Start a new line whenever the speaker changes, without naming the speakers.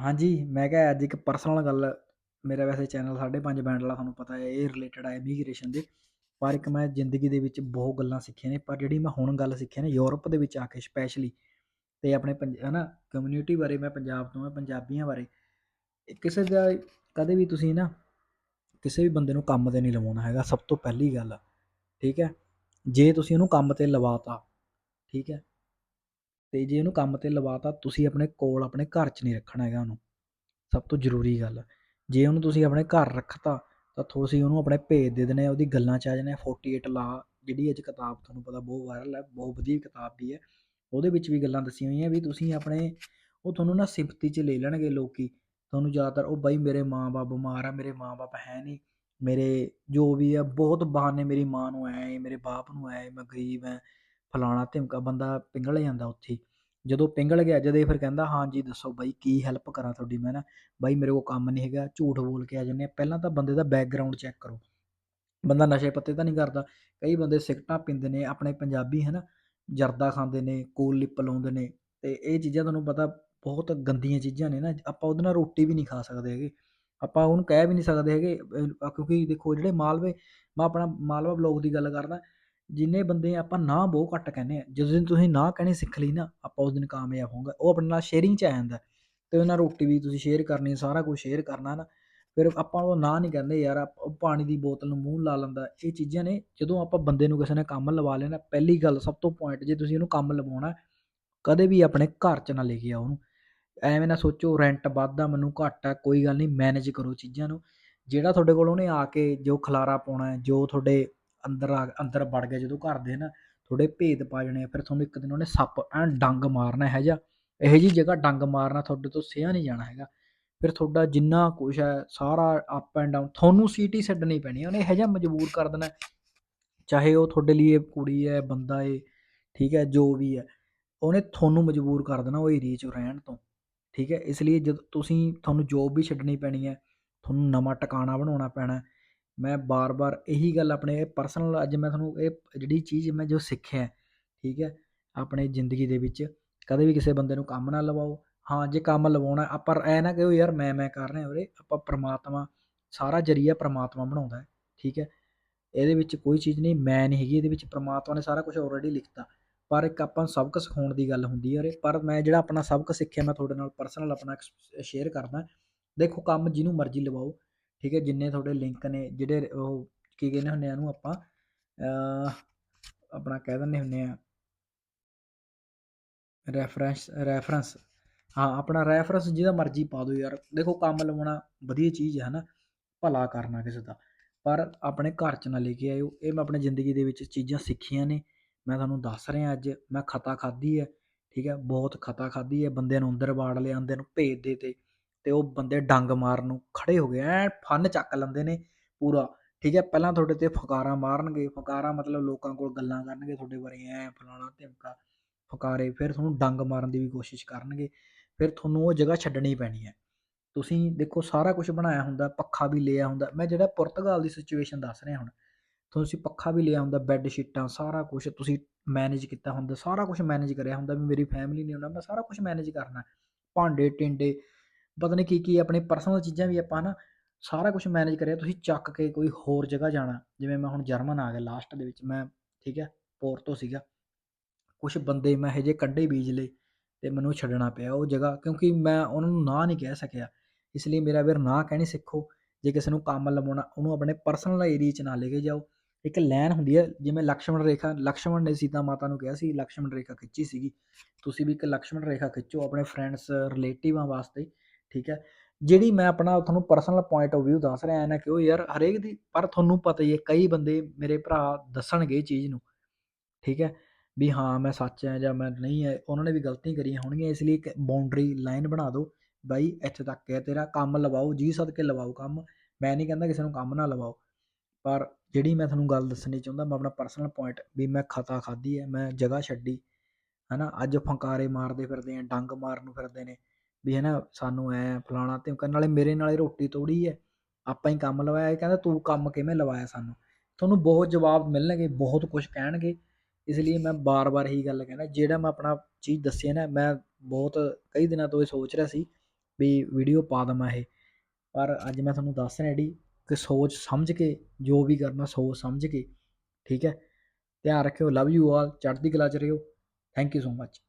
ਹਾਂਜੀ, ਮੈਂ ਕਿਹਾ ਅੱਜ ਇੱਕ ਪਰਸਨਲ ਗੱਲ ਮੇਰਾ ਵੈਸੇ ਚੈਨਲ 5.5 ਬੈਂਡ ਵਾਲਾ ਤੁਹਾਨੂੰ ਪਤਾ ਹੈ ਇਹ ਰਿਲੇਟਡ ਹੈ ਇਮੀਗ੍ਰੇਸ਼ਨ ਦੇ। ਪਰ ਇੱਕ ਮੈਂ ਜ਼ਿੰਦਗੀ ਦੇ ਵਿੱਚ ਬਹੁਤ ਗੱਲਾਂ ਸਿੱਖੀਆਂ ਨੇ ਪਰ ਜਿਹੜੀ ਮੈਂ ਹੁਣ ਗੱਲ ਸਿੱਖੀ ਨਾ ਯੂਰਪ ਦੇ ਵਿੱਚ ਆ ਕੇ ਸਪੈਸ਼ਲੀ ਤੇ ਆਪਣੇ ਪੰਜ ਹਨਾ ਕਮਿਊਨਿਟੀ ਬਾਰੇ ਮੈਂ ਪੰਜਾਬ ਤੋਂ ਮੈਂ ਪੰਜਾਬੀਆਂ ਬਾਰੇ ਕਿਸੇ ਦਾ ਕਦੇ ਵੀ ਤੁਸੀਂ ਨਾ ਕਿਸੇ ਵੀ ਬੰਦੇ ਨੂੰ ਕੰਮ ਤੇ ਨਹੀਂ ਲਵਾਉਣਾ ਹੈਗਾ ਸਭ ਤੋਂ ਪਹਿਲੀ ਗੱਲ ਠੀਕ ਹੈ? ਜੇ ਤੁਸੀਂ ਉਹਨੂੰ ਕੰਮ ਤੇ ਲਵਾਤਾ ਠੀਕ ਹੈ? ਅਤੇ ਜੇ ਉਹਨੂੰ ਕੰਮ ਤੇ ਲਵਾਤਾ ਤੁਸੀਂ ਆਪਣੇ ਕੋਲ ਆਪਣੇ ਘਰ 'ਚ ਨਹੀਂ ਰੱਖਣਾ ਹੈਗਾ ਉਹਨੂੰ। ਸਭ ਤੋਂ ਜ਼ਰੂਰੀ ਗੱਲ। ਜੇ ਉਹਨੂੰ ਤੁਸੀਂ ਆਪਣੇ ਘਰ ਰੱਖਤਾ, ਤਾਂ ਤੁਸੀਂ ਉਹਨੂੰ ਆਪਣੇ ਭੇਜ ਦੇ ਦੇਣੇ ਆ ਉਹਦੀ ਗੱਲਾਂ 'ਚ ਆ ਜਾਣਾ ਫੋਰਟੀ ਏਟ ਲਾ, ਜਿਹੜੀ ਅੱਜ ਕਿਤਾਬ ਤੁਹਾਨੂੰ ਪਤਾ ਬਹੁਤ ਵਾਇਰਲ ਹੈ, ਬਹੁਤ ਵਧੀਆ ਕਿਤਾਬ ਵੀ ਹੈ। ਉਹਦੇ ਵਿੱਚ ਵੀ ਗੱਲਾਂ ਦੱਸੀਆਂ ਹੋਈਆਂ ਵੀ ਤੁਸੀਂ ਆਪਣੇ, ਉਹ ਤੁਹਾਨੂੰ ਨਾ ਸਿੰਪਤੀ 'ਚ ਲੈ ਲੈਣਗੇ ਲੋਕੀ। ਤੁਹਾਨੂੰ ਜ਼ਿਆਦਾਤਰ, ਉਹ ਬਾਈ ਮੇਰੇ ਮਾਂ-ਬਾਪ ਬਿਮਾਰ ਆ, ਮੇਰੇ ਮਾਂ-ਬਾਪ ਹੈ ਨਹੀਂ। ਮੇਰੇ ਜੋ ਵੀ ਆ, ਬਹੁਤ ਬਹਾਨੇ ਮੇਰੀ ਮਾਂ ਨੂੰ ਐ ਮੇਰੇ ਬਾਪ ਨੂੰ ਐ ਮੈਂ ਗਰੀਬ ਐ ਫਲਾਣਾ ਧਿਮਕਾ ਬੰਦਾ ਪਿੰਗਲ ਜਾਂਦਾ ਉੱਥੇ। ਜਦੋਂ ਪਿੰਗਲ ਗਿਆ, ਜਦੇ ਫਿਰ ਕਹਿੰਦਾ ਹਾਂਜੀ ਦੱਸੋ ਬਾਈ, ਕੀ ਹੈਲਪ ਕਰਾਂ ਤੁਹਾਡੀ ਮੈਂ ਨਾ? ਬਾਈ, ਮੇਰੇ ਕੋਲ ਕੰਮ ਨਹੀਂ ਹੈਗਾ, ਝੂਠ ਬੋਲ ਕੇ ਆ ਜਾਂਦੇ ਆ ਪਹਿਲਾਂ ਤਾਂ ਬੰਦੇ ਦਾ ਬੈਕਗਰਾਉਂਡ ਚੈੱਕ ਕਰੋ। ਬੰਦਾ ਨਸ਼ੇ ਪੱਤੇ ਤਾਂ ਨਹੀਂ ਕਰਦਾ। ਕਈ ਬੰਦੇ ਸਿਗਰਟਾਂ ਪੀਂਦੇ ਨੇ, ਆਪਣੇ ਪੰਜਾਬੀ, ਹੈ ਨਾ, ਜਰਦਾ ਖਾਂਦੇ ਨੇ, ਕੋਲ ਲਿਪ ਲਾਉਂਦੇ ਨੇ। ਤੇ ਇਹ ਚੀਜ਼ਾਂ ਤੁਹਾਨੂੰ ਪਤਾ ਬਹੁਤ ਗੰਦੀਆਂ ਚੀਜ਼ਾਂ ਨੇ ਨਾ। ਆਪਾਂ ਉਹਦੇ ਨਾਲ ਰੋਟੀ ਵੀ ਨਹੀਂ ਖਾ ਸਕਦੇ ਹੈਗੇ। ਆਪਾਂ ਉਹਨੂੰ ਕਹਿ ਵੀ ਨਹੀਂ ਸਕਦੇ ਹੈਗੇ ਕਿਉਂਕਿ ਦੇਖੋ ਜਿਹੜੇ ਮਾਲਵੇ, ਮੈਂ ਆਪਣਾ ਮਾਲਵਾ ਬਲੌਗ ਦੀ ਗੱਲ ਕਰਦਾ। ਜਿੰਨੇ ਬੰਦੇ ਆਪਾਂ ਨਾ ਬਹੁਤ ਘੱਟ ਕਹਿੰਦੇ ਆ। ਜਦੋਂ ਦਿਨ ਤੁਸੀਂ ਨਾ ਕਹਿਣੀ ਸਿੱਖ ਲਈ ਨਾ, ਆਪਾਂ ਉਸ ਦਿਨ ਕਾਮਯਾਬ ਹੋਵਾਂਗੇ। ਉਹ ਆਪਣੇ ਨਾਲ ਸ਼ੇਅਰਿੰਗ ਚ ਆ ਜਾਂਦਾ। ਤੇ ਉਹਨਾਂ ਰੋਟੀ ਵੀ ਤੁਸੀਂ ਸ਼ੇਅਰ ਕਰਨੀ, ਸਾਰਾ ਕੁਝ ਸ਼ੇਅਰ ਕਰਨਾ ਨਾ। ਫਿਰ ਆਪਾਂ ਉਹ ਨਾ ਨਹੀਂ ਕਹਿੰਦੇ, ਯਾਰ, ਆਪ- ਪਾਣੀ ਦੀ ਬੋਤਲ ਨੂੰ ਮੂੰਹ ਲਾ ਲੈਂਦਾ। ਇਹ ਚੀਜ਼ਾਂ ਨੇ, ਜਦੋਂ ਆਪਾਂ ਬੰਦੇ ਨੂੰ ਕਿਸੇ ਨੇ ਕੰਮ ਲਵਾ ਲੈਣਾ ਪਹਿਲੀ ਗੱਲ ਸਭ ਤੋਂ ਪੁਆਇੰਟ ਜੇ ਤੁਸੀਂ ਉਹਨੂੰ ਕੰਮ ਲਵਾਉਣਾ, ਕਦੇ ਵੀ ਆਪਣੇ ਘਰ 'ਚ ਨਾ ਲੈ ਕੇ ਆਓ ਉਹਨੂੰ। ਐਵੇਂ ਨਾ ਸੋਚੋ ਰੈਂਟ ਵੱਧਦਾ ਮੈਨੂੰ ਘੱਟ ਆ, ਕੋਈ ਗੱਲ ਨਹੀਂ ਮੈਨੇਜ ਕਰੋ ਚੀਜ਼ਾਂ ਨੂੰ। ਜਿਹੜਾ ਤੁਹਾਡੇ ਕੋਲ ਉਹਨੇ ਆ ਕੇ ਜੋ ਖਲਾਰਾ ਪਾਉਣਾ, ਜੋ ਤੁਹਾਡੇ ਅੰਦਰ ਆ ਅੰਦਰ ਵੜ ਗਿਆ ਜਦੋਂ ਘਰ ਦੇ ਨਾ ਤੁਹਾਡੇ ਭੇਦ ਪਾ ਜਾਣੇ ਆ, ਫਿਰ ਤੁਹਾਨੂੰ ਇੱਕ ਦਿਨ ਉਹਨੇ ਸੱਪ ਐਂ ਡੰਗ ਮਾਰਨਾ ਹੈ ਜਾਂ ਇਹੋ ਜੀ ਜਗ੍ਹਾ ਡੰਗ ਮਾਰਨਾ ਤੁਹਾਡੇ ਤੋਂ ਸਿਆ ਨਹੀਂ ਜਾਣਾ ਹੈਗਾ। ਫਿਰ ਤੁਹਾਡਾ ਜਿੰਨਾ ਕੁਛ ਹੈ, ਸਾਰਾ ਅਪ ਐਂਡ ਡਾਊਨ ਤੁਹਾਨੂੰ ਸੀਟੀ ਛੱਡਣੀ ਪੈਣੀ ਹੈ ਉਹਨੇ ਇਹੋ ਜਿਹਾ ਮਜਬੂਰ ਕਰ ਦੇਣਾ। ਚਾਹੇ ਉਹ ਤੁਹਾਡੇ ਲਈ ਕੁੜੀ ਹੈ, ਬੰਦਾ ਹੈ ਠੀਕ ਹੈ, ਜੋ ਵੀ ਹੈ, ਉਹਨੇ ਤੁਹਾਨੂੰ ਮਜਬੂਰ ਕਰ ਦੇਣਾ ਉਹ ਏਰੀਏ 'ਚ ਰਹਿਣ ਤੋਂ, ਠੀਕ ਹੈ। ਇਸ ਲਈ ਜਦ ਤੁਸੀਂ, ਤੁਹਾਨੂੰ ਜੋਬ ਵੀ ਛੱਡਣੀ ਪੈਣੀ ਹੈ, ਤੁਹਾਨੂੰ ਨਵਾਂ ਟਿਕਾਣਾ ਬਣਾਉਣਾ ਪੈਣਾ ਮੈਂ ਬਾਰ-ਬਾਰ ਇਹੀ ਗੱਲ ਆਪਣੇ ਪਰਸਨਲ ਅੱਜ ਮੈਂ ਤੁਹਾਨੂੰ ਇਹ ਜਿਹੜੀ ਚੀਜ਼ ਮੈਂ ਜੋ ਸਿੱਖਿਆ, ਠੀਕ ਹੈ, ਆਪਣੇ ਜ਼ਿੰਦਗੀ ਦੇ ਵਿੱਚ, ਕਦੇ ਵੀ ਕਿਸੇ ਬੰਦੇ ਨੂੰ ਕੰਮ ਨਾ ਲਵਾਓ। ਹਾਂ, ਜੇ ਕੰਮ ਲਵਾਉਣਾ, ਆਪਾਂ ਐ ਨਾ ਕਹੋ ਯਾਰ ਮੈਂ ਮੈਂ ਕਰ ਰਿਹਾ ਉਰੇ, ਆਪਾਂ ਪ੍ਰਮਾਤਮਾ, ਸਾਰਾ ਜਰੀਆ ਪ੍ਰਮਾਤਮਾ ਬਣਾਉਂਦਾ ਹੈ, ਠੀਕ ਹੈ। ਇਹਦੇ ਵਿੱਚ ਕੋਈ ਚੀਜ਼ ਨਹੀਂ, ਮੈਂ ਨਹੀਂ ਹੈਗੀ, ਇਹਦੇ ਵਿੱਚ ਪ੍ਰਮਾਤਮਾ ਨੇ ਸਾਰਾ ਕੁਝ ਆਲਰੇਡੀ ਲਿਖਤਾ। ਪਰ ਇੱਕ ਆਪਾਂ ਨੂੰ ਸਬਕ ਸਿਖਾਉਣ ਦੀ ਗੱਲ ਹੁੰਦੀ ਹੈ ਉਰੇ, ਪਰ ਮੈਂ ਜਿਹੜਾ ਆਪਣਾ ਸਬਕ ਸਿੱਖਿਆ, ਮੈਂ ਤੁਹਾਡੇ ਨਾਲ ਪਰਸਨਲ ਆਪਣਾ ਸ਼ੇਅਰ ਕਰਦਾ, ਦੇਖੋ ਕੰਮ ਜਿਹਨੂੰ ਮਰਜ਼ੀ ਲਵਾਓ ਠੀਕ ਹੈ, ਜਿੰਨੇ ਤੁਹਾਡੇ ਲਿੰਕ ਨੇ, ਜਿਹੜੇ ਉਹ ਕੀ ਕਹਿੰਦੇ ਹੁੰਦੇ ਆ ਉਹਨੂੰ ਆਪਾਂ ਆਪਣਾ ਕਹਿ ਦਿੰਦੇ ਹੁੰਦੇ ਆ ਰੈਫਰੈਂਸ ਰੈਫਰੈਂਸ ਹਾਂ, ਆਪਣਾ ਰੈਫਰੈਂਸ ਜਿਹਦਾ ਮਰਜ਼ੀ ਪਾ ਦਿਓ ਯਾਰ। ਦੇਖੋ, ਕੰਮ ਲਵਾਉਣਾ ਵਧੀਆ ਚੀਜ਼ ਹੈ ਨਾ, ਭਲਾ ਕਰਨਾ ਕਿਸੇ ਦਾ। ਪਰ ਆਪਣੇ ਘਰ 'ਚ ਨਾ ਲੈ ਕੇ ਆਇਓ। ਇਹ ਮੈਂ ਆਪਣੀ ਜ਼ਿੰਦਗੀ ਦੇ ਵਿੱਚ ਚੀਜ਼ਾਂ ਸਿੱਖੀਆਂ ਨੇ। ਮੈਂ ਤੁਹਾਨੂੰ ਦੱਸ ਰਿਹਾ ਅੱਜ, ਮੈਂ ਖਤਾ ਖਾਧੀ ਹੈ, ਠੀਕ ਹੈ, ਬਹੁਤ ਖਤਾ ਖਾਧੀ ਹੈ, ਬੰਦੇ ਨੂੰ ਅੰਦਰ ਵਾੜ ਲਿਆ ਅੰਦਰ ਨੂੰ ਭੇਜ ਦੇ ਤੇ ਤੇ ਉਹ ਬੰਦੇ ਡੰਗ ਮਾਰਨ ਨੂੰ ਖੜੇ ਹੋ ਗਏ ਐ ਫਨ ਚੱਕ ਲੈਂਦੇ ਨੇ ਪੂਰਾ। ਠੀਕ ਹੈ, ਪਹਿਲਾਂ ਤੁਹਾਡੇ ਤੇ ਫਕਾਰਾਂ ਮਾਰਨਗੇ, ਫਕਾਰਾਂ ਮਤਲਬ ਲੋਕਾਂ ਕੋਲ ਗੱਲਾਂ ਕਰਨਗੇ ਤੁਹਾਡੇ ਬਾਰੇ, ਐ ਫਲਾਣਾ ਧਿਮਕਾ, ਫਕਾਰੇ, ਫਿਰ ਤੁਹਾਨੂੰ ਡੰਗ ਮਾਰਨ ਦੀ ਵੀ ਕੋਸ਼ਿਸ਼ ਕਰਨਗੇ, ਫਿਰ ਤੁਹਾਨੂੰ ਉਹ ਜਗ੍ਹਾ ਛੱਡਣੀ ਪੈਣੀ ਹੈ। ਤੁਸੀਂ ਦੇਖੋ, ਸਾਰਾ ਕੁਝ ਬਣਾਇਆ ਹੁੰਦਾ, ਪੱਖਾ ਵੀ ਲਿਆ ਹੁੰਦਾ। ਮੈਂ ਜਿਹੜਾ ਪੁਰਤਗਾਲ ਦੀ ਸਿਚੁਏਸ਼ਨ ਦੱਸ ਰਿਹਾ ਹੁਣ ਤੁਸੀਂ ਪੱਖਾ ਵੀ ਲਿਆ ਹੁੰਦਾ ਬੈੱਡ ਸ਼ੀਟਾਂ ਸਾਰਾ ਕੁਝ ਤੁਸੀਂ ਮੈਨੇਜ ਕੀਤਾ ਹੁੰਦਾ, ਸਾਰਾ ਕੁਝ ਮੈਨੇਜ ਕਰਿਆ ਹੁੰਦਾ ਵੀ ਮੇਰੀ ਫੈਮਿਲੀ ਨੇ ਆਉਣਾ, ਮੈਂ ਸਾਰਾ ਕੁਝ ਮੈਨੇਜ ਕਰਨਾ। ਭਾਂਡੇ, ਟਿੰਡੇ ਪਤਾ ਨਹੀਂ ਕੀ ਕੀ ਆਪਣੇ ਪਰਸਨਲ ਚੀਜ਼ਾਂ ਵੀ ਆਪਾਂ ਨਾ ਸਾਰਾ ਕੁਝ ਮੈਨੇਜ ਕਰਿਆ, ਤੁਸੀਂ ਚੱਕ ਕੇ ਕੋਈ ਹੋਰ ਜਗ੍ਹਾ ਜਾਣਾ। ਜਿਵੇਂ ਮੈਂ ਹੁਣ ਜਰਮਨ ਆ ਗਿਆ ਲਾਸਟ ਦੇ ਵਿੱਚ, ਮੈਂ ਠੀਕ ਹੈ ਪੋਰਟੋ ਸੀਗਾ। ਕੁਝ ਬੰਦੇ ਮੈਂ ਇਹੋ ਜਿਹੇ ਕੱਢੇ ਬੀਜ ਲਏ ਤੇ ਮੈਨੂੰ ਛੱਡਣਾ ਪਿਆ ਉਹ ਜਗ੍ਹਾ, ਕਿਉਂਕਿ ਮੈਂ ਉਹਨਾਂ ਨੂੰ ਨਾ ਨਹੀਂ ਕਹਿ ਸਕਿਆ। ਇਸ ਲਈ ਮੇਰਾ ਵੀਰ ਨਾ ਕਹਿਣੀ ਸਿੱਖੋ, ਜੇ ਕਿਸੇ ਨੂੰ ਕੰਮ ਲਵਾਉਣਾ, ਉਹਨੂੰ ਆਪਣੇ ਪਰਸਨਲ ਏਰੀਆ 'ਚ ਨਾ ਲੈ ਕੇ ਜਾਓ। ਇੱਕ ਲਾਈਨ ਹੁੰਦੀ ਹੈ, ਜਿਵੇਂ ਲਕਸ਼ਮਣ ਰੇਖਾ, ਲਕਸ਼ਮਣ ਨੇ ਸੀਤਾ ਮਾਤਾ ਨੂੰ ਕਿਹਾ ਸੀ, ਲਕਸ਼ਮਣ ਰੇਖਾ ਖਿੱਚੀ ਸੀਗੀ। ਤੁਸੀਂ ਵੀ ਇੱਕ ਲਕਸ਼ਮਣ ਰੇਖਾ ਖਿੱਚੋ ਆਪਣੇ ਫਰੈਂਡਸ ਰਿਲੇਟਿਵਾਂ ਵਾਸਤੇ। ਠੀਕ ਹੈ? ਜਿਹੜੀ ਮੈਂ ਆਪਣਾ ਤੁਹਾਨੂੰ ਪਰਸਨਲ ਪੁਆਇੰਟ ਆਫ View ਦੱਸ ਰਿਹਾ ਐ ਨਾ ਕਿ ਉਹ ਯਾਰ, ਹਰੇਕ ਦੀ, ਪਰ ਤੁਹਾਨੂੰ ਪਤਾ ਹੀ ਹੈ, ਕਈ ਬੰਦੇ ਮੇਰੇ ਭਰਾ ਦੱਸਣਗੇ ਇਹ ਚੀਜ਼ ਨੂੰ, ਠੀਕ ਹੈ? ਵੀ ਹਾਂ, ਮੈਂ ਸੱਚ ਹੈ ਜਾਂ ਮੈਂ ਨਹੀਂ ਹੈ, ਉਹਨਾਂ ਨੇ ਵੀ ਗਲਤੀਆਂ ਕਰੀਆਂ ਹੋਣਗੀਆਂ, ਇਸ ਲਈ ਇੱਕ ਬਾਉਂਡਰੀ ਲਾਈਨ ਬਣਾ ਦਿਓ, ਬਾਈ ਇੱਥੇ ਤੱਕ ਹੈ ਤੇਰਾ, ਕੰਮ ਲਵਾਓ, ਜੀ ਸਦਕੇ ਲਵਾਓ ਕੰਮ, ਮੈਂ ਨਹੀਂ ਕਹਿੰਦਾ ਕਿਸੇ ਨੂੰ ਕੰਮ ਨਾ ਲਵਾਓ, ਪਰ ਜਿਹੜੀ ਮੈਂ ਤੁਹਾਨੂੰ ਗੱਲ ਦੱਸਣੀ ਚਾਹੁੰਦਾ, ਮੈਂ ਆਪਣਾ ਪਰਸਨਲ ਪੁਆਇੰਟ ਵੀ ਮੈਂ ਖਤਾ ਖਾਧੀ ਹੈ, ਮੈਂ ਜਗ੍ਹਾ ਛੱਡੀ, ਹਨਾ? ਅੱਜ ਫੰਕਾਰੇ ਮਾਰਦੇ ਫਿਰਦੇ ਆ ਡੰਗ ਮਾਰਨ ਨੂੰ ਫਿਰਦੇ ਨੇ ਵੀ ਹੈ ਨਾ ਸਾਨੂੰ ਐ ਫਲਾਣਾ ਤੇ ਕਰਨ ਨਾਲੇ ਮੇਰੇ ਨਾਲੇ ਰੋਟੀ ਤੋੜੀ ਹੈ ਆਪਾਂ ਹੀ ਕੰਮ ਲਵਾਇਆ। ਇਹ ਕਹਿੰਦਾ, ਤੂੰ ਕੰਮ ਕਿਵੇਂ ਲਵਾਇਆ ਸਾਨੂੰ? ਤੁਹਾਨੂੰ ਬਹੁਤ ਜਵਾਬ ਮਿਲਣਗੇ, ਬਹੁਤ ਕੁਝ ਕਹਿਣਗੇ। ਇਸ ਲਈ ਮੈਂ ਬਾਰ-ਬਾਰ ਇਹੀ ਗੱਲ ਕਹਿੰਦਾ ਜਿਹੜਾ ਮੈਂ ਆਪਣਾ ਚੀਜ਼ ਦੱਸੀ ਹੈ ਨਾ, ਮੈਂ ਬਹੁਤ ਕਈ ਦਿਨਾਂ ਤੋਂ ਇਹ ਸੋਚ ਰਿਹਾ ਸੀ ਵੀ ਵੀਡੀਓ ਪਾ ਦੇਵਾਂ ਇਹ। ਪਰ ਅੱਜ ਮੈਂ ਤੁਹਾਨੂੰ ਦੱਸ ਰਿਹਾ ਜਿਹੜੀ ਕਿ ਸੋਚ ਸਮਝ ਕੇ, ਜੋ ਵੀ ਕਰਨਾ ਸੋਚ ਸਮਝ ਕੇ, ਠੀਕ ਹੈ? ਧਿਆਨ ਰੱਖਿਓ ਲਵ ਯੂ ਆਲ ਚੜ੍ਹਦੀ ਕਲਾ ਚ ਰਹੋ। Thank you so much